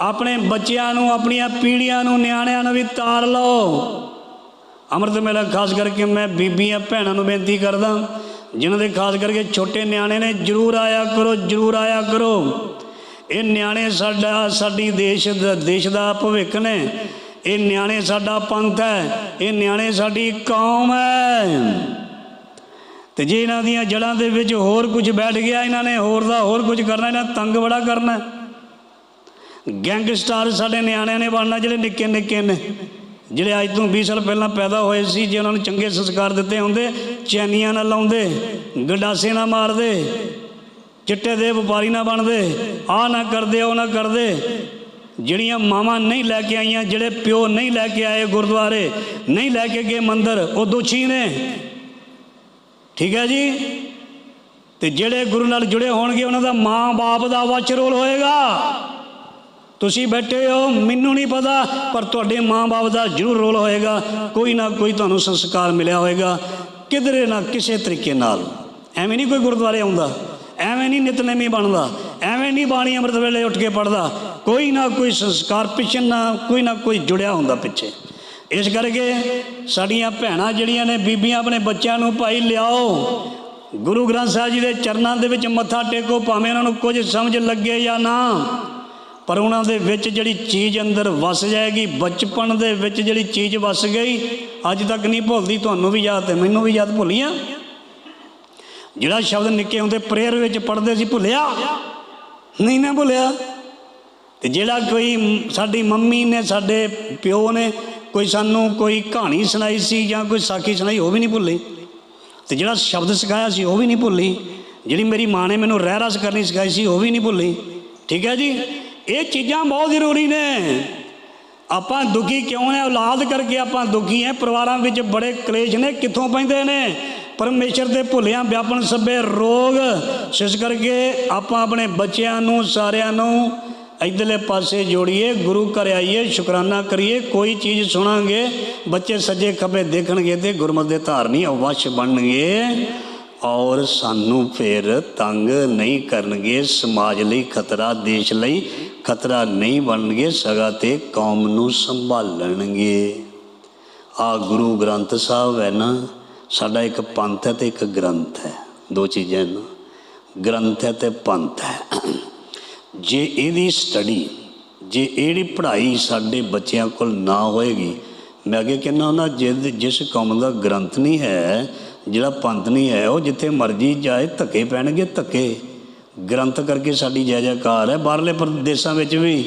ਆਪਣੇ ਬੱਚਿਆਂ ਨੂੰ, ਆਪਣੀਆਂ ਪੀੜ੍ਹੀਆਂ ਨੂੰ, ਨਿਆਣਿਆਂ ਨੂੰ ਵੀ ਤਾਰ ਲਓ। ਅੰਮ੍ਰਿਤ ਮੇਲਾ ਖਾਸ ਕਰਕੇ ਮੈਂ ਬੀਬੀਆਂ ਭੈਣਾਂ ਨੂੰ ਬੇਨਤੀ ਕਰਦਾ, ਜਿਨ੍ਹਾਂ ਦੇ ਖਾਸ ਕਰਕੇ ਛੋਟੇ ਨਿਆਣੇ ਨੇ, ਜਰੂਰ ਆਇਆ ਕਰੋ, ਜਰੂਰ ਆਇਆ ਕਰੋ। ਇਹ ਨਿਆਣੇ ਸਾਡਾ, ਸਾਡੀ ਦੇਸ਼ ਦਾ ਦੇਸ਼ ਦਾ ਭਵਿੱਖ ਨੇ। ਇਹ ਨਿਆਣੇ ਸਾਡਾ ਪੰਥ ਹੈ, ਇਹ ਨਿਆਣੇ ਸਾਡੀ ਕੌਮ ਹੈ। ਤੇ ਜੇ ਇਹਨਾਂ ਦੀਆਂ ਜੜਾਂ ਦੇ ਵਿੱਚ ਹੋਰ ਕੁਝ ਬੈਠ ਗਿਆ, ਇਹਨਾਂ ਨੇ ਹੋਰ ਦਾ ਹੋਰ ਕੁਝ ਕਰਨਾ, ਇਹਨਾਂ ਤੰਗ ਬੜਾ ਕਰਨਾ। ਗੈਂਗਸਟਰ ਸਾਡੇ ਨਿਆਣਿਆਂ ਨੇ ਬਣਨਾ, ਜਿਹੜੇ ਨਿੱਕੇ ਨਿੱਕੇ ਨੇ, ਜਿਹੜੇ ਅੱਜ ਤੋਂ 20 ਸਾਲ ਪਹਿਲਾਂ ਪੈਦਾ ਹੋਏ ਸੀ, ਜੇ ਉਹਨਾਂ ਨੂੰ ਚੰਗੇ ਸੰਸਕਾਰ ਦਿੱਤੇ ਹੁੰਦੇ, ਚੈਨੀਆਂ ਨਾਲ ਲਾਉਂਦੇ, ਗੰਡਾਸੇ ਨਾ ਮਾਰਦੇ, ਚਿੱਟੇ ਦੇ ਵਪਾਰੀ ਨਾ ਬਣਦੇ ਆ ਨਾ ਕਰਦੇ, ਉਹ ਨਾ ਕਰਦੇ, ਜਿਹੜੀਆਂ ਮਾਵਾਂ ਨਹੀਂ ਲੈ ਕੇ ਆਈਆਂ, ਜਿਹੜੇ ਪਿਓ ਨਹੀਂ ਲੈ ਕੇ ਆਏ ਗੁਰਦੁਆਰੇ, ਨਹੀਂ ਲੈ ਕੇ ਗਏ ਮੰਦਰ, ਉਹ ਦੋਸ਼ੀ ਨੇ। ਠੀਕ ਹੈ ਜੀ? ਤੇ ਜਿਹੜੇ ਗੁਰੂ ਨਾਲ ਜੁੜੇ ਹੋਣਗੇ, ਉਹਨਾਂ ਦਾ ਮਾਂ-ਬਾਪ ਦਾ ਵੱਚ ਰੋਲ ਹੋਏਗਾ। ਤੁਸੀਂ ਬੈਠੇ ਹੋ, ਮੈਨੂੰ ਨਹੀਂ ਪਤਾ, ਪਰ ਤੁਹਾਡੇ ਮਾਂ-ਬਾਪ ਦਾ ਜ਼ਰੂਰ ਰੋਲ ਹੋਏਗਾ। ਕੋਈ ਨਾ ਕੋਈ ਤੁਹਾਨੂੰ ਸੰਸਕਾਰ ਮਿਲਿਆ ਹੋਏਗਾ। ਕਿਧਰੇ ਨਾ ਕਿਸੇ ਤਰੀਕੇ ਨਾਲ। ਐਵੇਂ ਨਹੀਂ ਕੋਈ ਗੁਰਦੁਆਰੇ ਆਉਂਦਾ। ਐਵੇਂ ਨਹੀਂ ਨਿਤਨੇਮੀ ਬਣਦਾ। ਐਵੇਂ ਨਹੀਂ ਬਾਣੀ ਅੰਮ੍ਰਿਤ ਵੇਲੇ ਉੱਠ ਕੇ ਪੜਦਾ ਕੋਈ ਨਾ ਕੋਈ ਸੰਸਕਾਰ ਪਿੱਛੇ ਨਾ, ਕੋਈ ਨਾ ਕੋਈ ਜੁੜਿਆ ਹੁੰਦਾ ਪਿੱਛੇ। ਇਸ ਕਰਕੇ ਸਾਡੀਆਂ ਭੈਣਾਂ ਜਿਹੜੀਆਂ ਨੇ, ਬੀਬੀਆਂ ਆਪਣੇ ਬੱਚਿਆਂ ਨੂੰ, ਭਾਈ ਲਿਆਓ। ਗੁਰੂ ਗ੍ਰੰਥ ਸਾਹਿਬ ਜੀ ਦੇ ਚਰਨਾਂ ਦੇ ਵਿੱਚ ਮੱਥਾ ਟੇਕੋ, ਭਾਵੇਂ ਉਹਨਾਂ ਨੂੰ ਕੁਝ ਸਮਝ ਲੱਗੇ ਜਾਂ ਨਾ। ਪਰ ਉਹਨਾਂ ਦੇ ਵਿੱਚ ਜਿਹੜੀ ਚੀਜ਼ ਅੰਦਰ ਵਸ ਜਾਏਗੀ, ਬਚਪਨ ਦੇ ਵਿੱਚ ਜਿਹੜੀ ਚੀਜ਼ ਵਸ ਗਈ, ਅੱਜ ਤੱਕ ਨਹੀਂ ਭੁੱਲਦੀ, ਤੁਹਾਨੂੰ ਵੀ ਯਾਦ ਹੈ ਮੈਨੂੰ ਵੀ ਯਾਦ ਭੁੱਲੀਆਂ। ਜਿਹੜਾ ਸ਼ਬਦ ਨਿੱਕੇ ਹੁੰਦੇ ਪ੍ਰੇਅਰ ਵਿੱਚ ਪੜ੍ਹਦੇ ਸੀ, ਭੁੱਲਿਆ? ਨਹੀਂ ਨਾ ਭੁੱਲਿਆ। ਤੇ ਜਿਹੜਾ ਕੋਈ ਸਾਡੀ ਮੰਮੀ ਨੇ, ਸਾਡੇ ਪਿਓ ਨੇ ਕੋਈ ਸਾਨੂੰ ਕੋਈ ਕਹਾਣੀ ਸੁਣਾਈ ਸੀ ਜਾਂ ਕੋਈ ਸਾਖੀ ਸੁਣਾਈ, ਉਹ ਵੀ ਨਹੀਂ ਭੁੱਲੀ। ਤੇ ਜਿਹੜਾ ਸ਼ਬਦ ਸਿਖਾਇਆ ਸੀ, ਉਹ ਵੀ ਨਹੀਂ ਭੁੱਲੀ। ਜਿਹੜੀ ਮੇਰੀ ਮਾਂ ਨੇ ਮੈਨੂੰ ਰਹਿ ਰਸ ਕਰਨੀ ਸਿਖਾਈ ਸੀ, ਉਹ ਵੀ ਨਹੀਂ ਭੁੱਲੀ। ਠੀਕ ਹੈ ਜੀ? ਇਹ ਚੀਜ਼ਾਂ ਬਹੁਤ ਜ਼ਰੂਰੀ ਨੇ। ਆਪਾਂ ਦੁਖੀ ਕਿਉਂ ਨੇ? ਔਲਾਦ ਕਰਕੇ ਆਪਾਂ ਦੁਖੀ ਹੈ ਪਰਿਵਾਰਾਂ ਵਿੱਚ ਬੜੇ ਕਲੇਸ਼ ਨੇ, ਕਿੱਥੋਂ ਪੈਂਦੇ ਨੇ? ਪਰਮੇਸ਼ਰ ਦੇ ਭੁੱਲਿਆਂ ਵਿਆਪਨ ਸਭੇ ਰੋਗ। ਇਸ ਕਰਕੇ ਆਪਾਂ ਆਪਣੇ ਬੱਚਿਆਂ ਨੂੰ, ਸਾਰਿਆਂ ਨੂੰ ਇਧਰਲੇ ਪਾਸੇ ਜੋੜੀਏ, ਗੁਰੂ ਘਰ ਆਈਏ, ਸ਼ੁਕਰਾਨਾ ਕਰੀਏ, ਕੋਈ ਚੀਜ਼ ਸੁਣਾਂਗੇ, ਬੱਚੇ ਸੱਜੇ ਖੱਬੇ ਦੇਖਣਗੇ ਤੇ ਗੁਰਮਤਿ ਦੇ ਧਾਰਨੀ ਅਵਸ਼ ਬਣਨਗੇ। ਔਰ ਸਾਨੂੰ ਫਿਰ ਤੰਗ ਨਹੀਂ ਕਰਨਗੇ, ਸਮਾਜ ਲਈ ਖਤਰਾ, ਦੇਸ਼ ਲਈ ਖਤਰਾ ਨਹੀਂ ਬਣਨਗੇ, ਸਗਾ ਤੇ ਕੌਮ ਨੂੰ ਸੰਭਾਲਣਗੇ। ਆ ਗੁਰੂ ਗ੍ਰੰਥ ਸਾਹਿਬ ਹੈ ਨਾ, ਸਾਡਾ ਇੱਕ ਪੰਥ ਹੈ ਤੇ ਇੱਕ ਗ੍ਰੰਥ ਹੈ। ਦੋ ਚੀਜ਼ਾਂ ਨੇ ਗ੍ਰੰਥ ਹੈ ਤੇ ਪੰਥ ਹੈ। ਜੇ ਇਹਦੀ ਸਟੱਡੀ ਜੇ ਇਹਦੀ ਪੜ੍ਹਾਈ ਸਾਡੇ ਬੱਚਿਆਂ ਕੋਲ ਨਾ ਹੋਏਗੀ, ਮੈਂ ਅੱਗੇ ਕਹਿੰਦਾ ਹੁੰਦਾ, ਜਿਸ ਜਿਸ ਕੌਮ ਦਾ ਗ੍ਰੰਥ ਨਹੀਂ ਹੈ ਜਿਹੜਾ ਪੰਥ ਨਹੀਂ ਹੈ, ਉਹ ਜਿੱਥੇ ਮਰਜ਼ੀ ਜਾਏ, ਧੱਕੇ ਪੈਣਗੇ, ਧੱਕੇ। ਗ੍ਰੰਥ ਕਰਕੇ ਸਾਡੀ ਜੈ ਜੈਕਾਰ ਹੈ, ਬਾਹਰਲੇ ਪ੍ਰਦੇਸ਼ਾਂ ਵਿੱਚ ਵੀ।